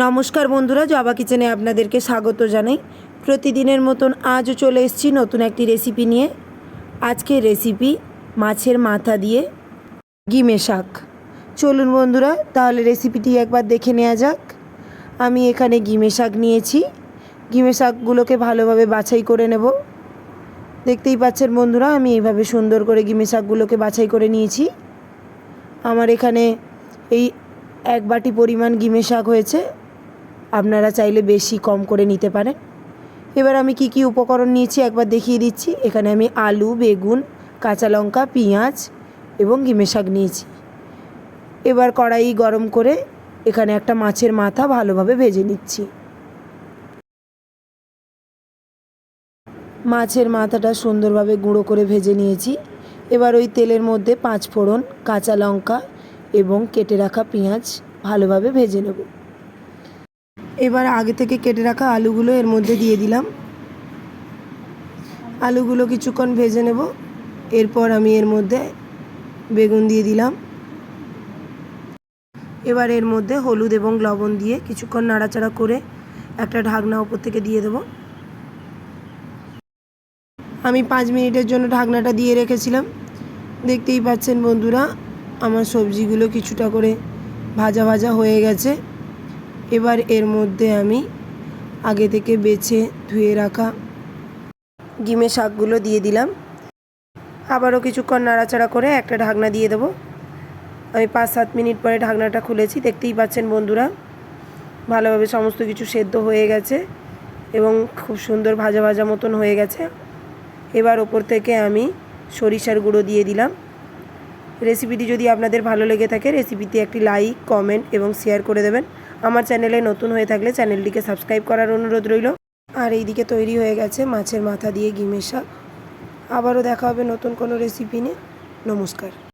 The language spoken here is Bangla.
নমস্কার বন্ধুরা, জবা কিচেনে আপনাদেরকে স্বাগত জানাই। প্রতিদিনের মতন আজও চলে এসেছি নতুন একটি রেসিপি নিয়ে। আজকের রেসিপি মাছের মাথা দিয়ে গিমে শাক চলুন বন্ধুরা, তাহলে রেসিপিটি একবার দেখে নেওয়া যাক। আমি এখানে গিমে শাক নিয়েছি। গিমে শাকগুলোকে ভালোভাবে বাছাই করে নেব। দেখতেই পাচ্ছেন বন্ধুরা, আমি এইভাবে সুন্দর করে গিমে শাকগুলোকে বাছাই করে নিয়েছি। আমার এখানে এই এক বাটি পরিমাণ গিমে শাক হয়েছে। আপনারা চাইলে বেশি কম করে নিতে পারেন। এবার আমি কি কি উপকরণ নিয়েছি একবার দেখিয়ে দিচ্ছি। এখানে আমি আলু, বেগুন, কাঁচা লঙ্কা, পেঁয়াজ এবং গিমে শাক নিয়েছি। এবার কড়াই গরম করে এখানে একটা মাছের মাথা ভালোভাবে ভেজে নিচ্ছি। মাছের মাথাটা সুন্দরভাবে গুঁড়ো করে ভেজে নিয়েছি। এবার ওই তেলের মধ্যে পাঁচ ফোড়ন কাঁচা লঙ্কা এবং কেটে রাখা পেঁয়াজ ভালোভাবে ভেজে নেব। এবার আগে থেকে কেটে রাখা আলুগুলো এর মধ্যে দিয়ে দিলাম। আলুগুলো কিছুক্ষণ ভেজে নেব। এরপর আমি এর মধ্যে বেগুন দিয়ে দিলাম। এবার এর মধ্যে হলুদ এবং লবণ দিয়ে কিছুক্ষণ নাড়াচাড়া করে একটা ঢাকনা ওপর থেকে দিয়ে দেবো। আমি পাঁচ মিনিটের জন্য ঢাকনাটা দিয়ে রেখেছিলাম। দেখতেই পাচ্ছেন বন্ধুরা, আমার সবজিগুলো কিছুটা করে ভাজা ভাজা হয়ে গেছে। এবার এর মধ্যে আমি আগে থেকে বেছে ধুয়ে রাখা ডিমের শাকগুলো দিয়ে দিলাম। আবারও কিছুক্ষণ নাড়াচাড়া করে একটা ঢাকনা দিয়ে দেবো। আমি পাঁচ সাত মিনিট পরে ঢাকনাটা খুলেছি। দেখতেই পাচ্ছেন বন্ধুরা, ভালোভাবে সমস্ত কিছু সেদ্ধ হয়ে গেছে এবং খুব সুন্দর ভাজা ভাজা মতন হয়ে গেছে। এবার ওপর থেকে আমি সরিষার গুঁড়ো দিয়ে দিলাম। রেসিপিটি যদি আপনাদের ভালো লেগে থাকে, রেসিপিতে একটি লাইক, কমেন্ট এবং শেয়ার করে দেবেন। আমার চ্যানেলে নতুন হয়ে থাকলে চ্যানেলটিকে সাবস্ক্রাইব করার অনুরোধ রইল। আর এইদিকে তৈরি হয়ে গেছে মাছের মাথা দিয়ে গিমের শাক। আবারও দেখা হবে নতুন কোনো রেসিপি নিয়ে। নমস্কার।